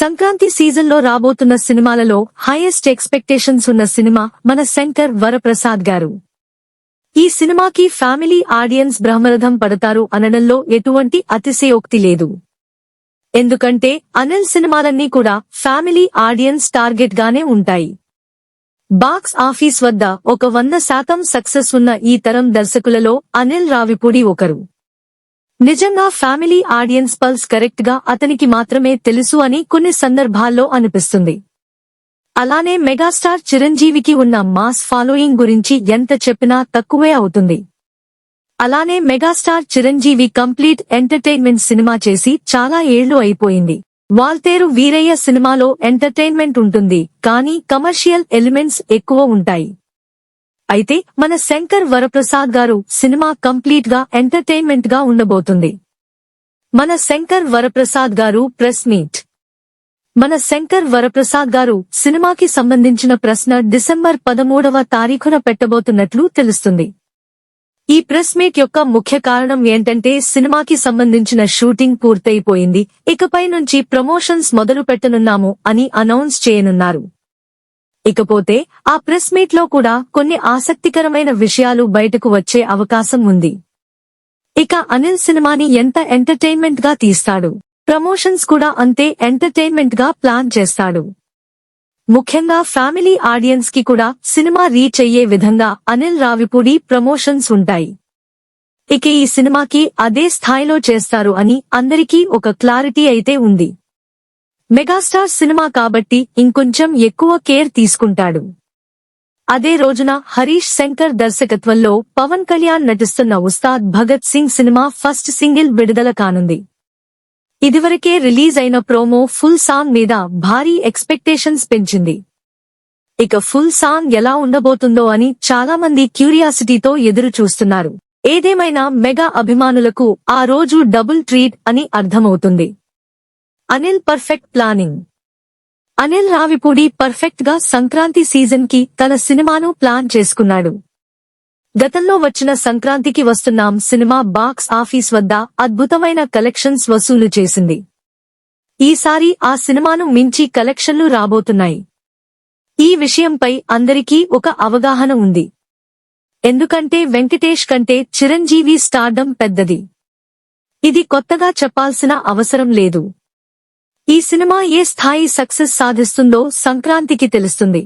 సంక్రాంతి సీజన్లో రాబోతున్న సినిమాలలో హైయెస్ట్ ఎక్స్పెక్టేషన్స్ ఉన్న సినిమా మన శంకర్ వరప్రసాద్ గారు. ఈ సినిమాకి ఫ్యామిలీ ఆడియన్స్ బ్రహ్మరథం పడతారు అనడంలో ఎటువంటి అతిశయోక్తి లేదు. ఎందుకంటే అనిల్ సినిమాలన్నీ కూడా ఫ్యామిలీ ఆడియన్స్ టార్గెట్ గానే ఉంటాయి. బాక్స్ ఆఫీస్ వద్ద ఒక వంద శాతం సక్సెస్ ఉన్న ఈ తరం దర్శకులలో అనిల్ రావిపూడి ఒకరు. నిజంగా ఫ్యామిలీ ఆడియన్స్ పల్స్ కరెక్ట్గా అతనికి మాత్రమే తెలుసు అని కొన్ని సందర్భాల్లో అనిపిస్తుంది. అలానే మెగాస్టార్ చిరంజీవికి ఉన్న మాస్ ఫాలోయింగ్ గురించి ఎంత చెప్పినా తక్కువే అవుతుంది. అలానే megastar Chiranjeevi complete entertainment cinema చేసి చాలా ఏళ్ళు అయిపోయింది. వాల్తేరు వీరయ్య సినిమాలో ఎంటర్టైన్మెంట్ ఉంటుంది కానీ కమర్షియల్ ఎలిమెంట్స్ ఎక్కువ ఉంటాయి. అయితే మన శంకర్ వరప్రసాద్ గారు సినిమా కంప్లీట్గా ఎంటర్టైన్మెంట్గా ఉండబోతుంది. మన శంకర్ వరప్రసాద్ గారు ప్రెస్ మీట్. మన శంకర్ వరప్రసాద్ గారు సినిమాకి సంబంధించిన ప్రశ్న డిసెంబర్ పదమూడవ తారీఖున పెట్టబోతున్నట్లు తెలుస్తుంది. ఈ ప్రెస్ మీట్ యొక్క ముఖ్య కారణం ఏంటంటే సినిమాకి సంబంధించిన షూటింగ్ పూర్తయిపోయింది. ఇకపై నుంచి ప్రమోషన్స్ మొదలు పెట్టనున్నాము అని అనౌన్స్ చేయనున్నారు. ఇకపోతే ఆ ప్రెస్ మీట్లో కూడా కొన్ని ఆసక్తికరమైన విషయాలు బయటకు వచ్చే అవకాశం ఉంది. ఇక అనిల్ సినిమాని ఎంత ఎంటర్టైన్మెంట్గా తీస్తాడు? ప్రమోషన్స్ కూడా అంతే ఎంటర్టైన్మెంట్గా ప్లాన్ చేస్తాడు. ముఖ్యంగా ఫ్యామిలీ ఆడియన్స్కి కూడా సినిమా రీచ్ అయ్యే విధంగా అనిల్ రావిపూడి ప్రమోషన్స్ ఉంటాయి. ఇక ఈ సినిమాకి అదే స్థాయిలో చేస్తారు అని అందరికీ ఒక క్లారిటీ అయితే ఉంది. మెగాస్టార్ సినిమా కాబట్టి ఇంకొంచెం ఎక్కువ కేర్ తీసుకుంటాడు. అదే రోజున హరీష్ శంకర్ దర్శకత్వంలో పవన్ కళ్యాణ్ నటిస్తున్న Ustaad Bhagat Singh cinema first single విడుదల కానుంది. ఇదివరకే రిలీజ్ అయిన ప్రోమో ఫుల్ సాంగ్ మీద భారీ ఎక్స్పెక్టేషన్స్ పెంచింది. ఇక ఫుల్ సాంగ్ ఎలా ఉండబోతుందో అని చాలా మంది క్యూరియాసిటీతో ఎదురు చూస్తున్నారు ఏదేమైనా మెగా అభిమానులకు ఆ రోజు డబుల్ ట్రీట్ అని అర్థమవుతుంది. అనిల్ పర్ఫెక్ట్ ప్లానింగ్ అనిల్ రావిపూడి పర్ఫెక్ట్గా సంక్రాంతి సీజన్కి తన సినిమాను ప్లాన్ చేసుకున్నాడు. గతంలో వచ్చిన సంక్రాంతికి వస్తున్నాం సినిమా బాక్స్ ఆఫీస్ వద్ద అద్భుతమైన కలెక్షన్స్ వసూలు చేసింది. ఈసారి ఆ సినిమాను మించి కలెక్షన్లు రాబోతున్నాయి. ఈ విషయంపై అందరికీ ఒక అవగాహన ఉంది. ఎందుకంటే వెంకటేష్ కంటే చిరంజీవి స్టార్డం పెద్దది. ఇది కొత్తగా చెప్పాల్సిన అవసరం లేదు. ఈ సినిమా ఏ స్థాయి సక్సెస్ సాధిస్తుందో సంక్రాంతికి తెలుస్తుంది.